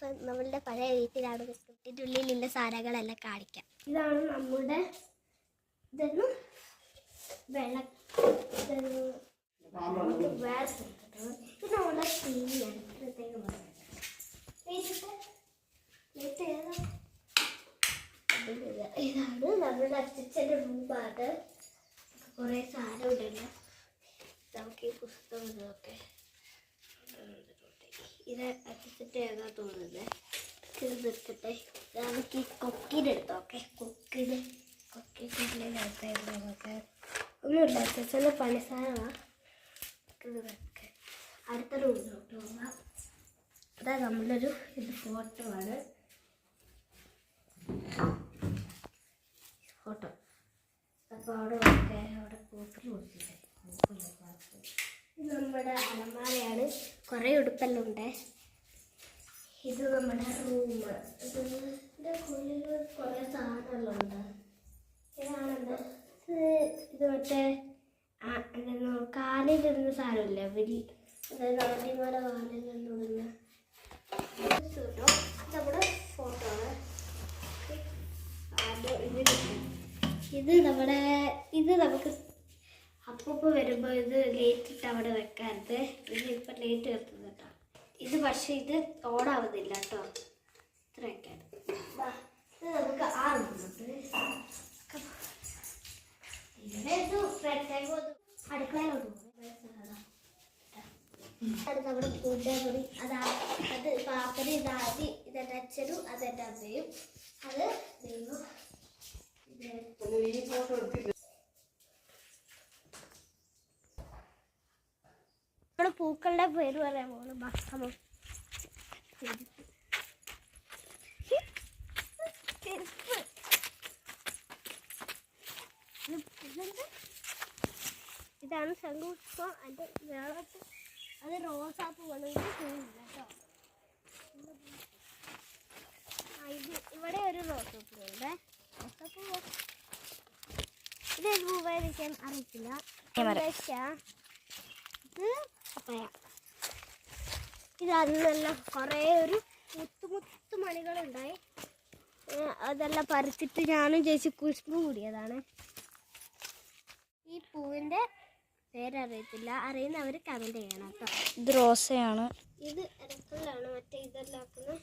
ഇപ്പം നമ്മളുടെ പഴയ വീട്ടിലാണ് വീട്ടിന്റെ ഉള്ളിലുള്ള സാധനങ്ങളെല്ലാം കാണിക്കാം. ഇതാണ് നമ്മുടെ ഇതെന്ന്? വെള്ള ഇതാണ് നമ്മുടെ അച്ഛന്റെ റൂമാണ് കുറേ സാധനം ഉണ്ടല്ലോ. നമുക്ക് ഈ പുസ്തകം ഇതൊക്കെ. ഇത് അച്ഛന്റെ ഏതാ തോന്നുന്നത് ഇത് നിർത്തട്ടെ. നമുക്ക് ഈ കൊക്കിനെടുത്തോക്കെ കൊക്കിന് കൊക്കിനുള്ളിനകത്ത് നമുക്ക്. ഒന്നുമില്ല അച്ഛന്റെ പണിസാരമാണ് ഇത് വെക്ക് അടുത്ത റൂമിലോട്ട് പോകാം അതാ നമ്മളൊരു ഇത് ഫോട്ടോ ആണ്. ഫോട്ടോ അപ്പോൾ അവിടെ ഒക്കെ അവിടെ പൂക്കൾ കൊടുത്തിട്ടുണ്ട് നമ്മുടെ അലമാരയാണ്. കുറേ ഉടുപ്പെല്ലാം ഉണ്ട് ഇത് നമ്മുടെ റൂം ഇതിന്റെ ഉള്ളിൽ കുറേ സാധനമെല്ലാം ഇത് മറ്റേ കാലിലിടുന്ന സാധനമില്ലേ? വലിയ അതായത് ആദ്യമാരെ നമ്മുടെ ഫോട്ടോ ആണ്. ഇത് നമ്മുടെ ഇത് നമുക്ക് അപ്പൂപ്പ് വരുമ്പോൾ ഇത് ലേറ്റ് ഇട്ട് അവിടെ വെക്കരുത് ഇത് ഇപ്പം ലേറ്റ് വെക്കുന്നു കേട്ടോ. ഇത് പക്ഷേ ഇത് ഓടാവുന്നില്ല കേട്ടോ. ഇത്ര വെക്കരുത് നമുക്ക് ആ റൂമുണ്ട് ഇത് പ്രത്യേകം ഒരു അടുക്കളയിലോട്ട് അത് നമ്മുടെ കൂട്ടുകാർ കൂടി. അതാ അത് പാപ്പന് ഇതാദ്യ ഇതെന്റെ അച്ഛനും അതെന്റെ അമ്മയും. അത് ദൈവം പൂക്കളുടെ പേര് പറയാൻ പോകുന്നു. ഭക്ഷണം. ഇതാണ് ശംഖുപുഷ്പം. അത് വേറത്ത് അത് റോസാപ്പ് വേണമെങ്കിൽ കേട്ടോ. ഇത് ഇവിടെ ഒരു റോസാപ്പ് ഉണ്ട്. റോസാപ്പൂ ഇത് പൂവായിരിക്കാൻ അറിയിക്കില്ല ഇത് പപ്പായ ഇത് അന്നെല്ലാം കുറേ ഒരു മുത്തു മുത്തു മണികളുണ്ടായി. അതെല്ലാം പറിച്ചിട്ട് ഞാനും ചേച്ചി കുഷ്പു കൂടിയതാണ്. ഈ പൂവിന്റെ പേരറിയത്തില്ല. അറിയുന്നവർ കമന്റ് ചെയ്യണം കേട്ടോ. ഇത് റോസയാണ്. ഇത് ഇടക്കലാണ് മറ്റേ ഇതെല്ലാം ആക്കുന്നത്.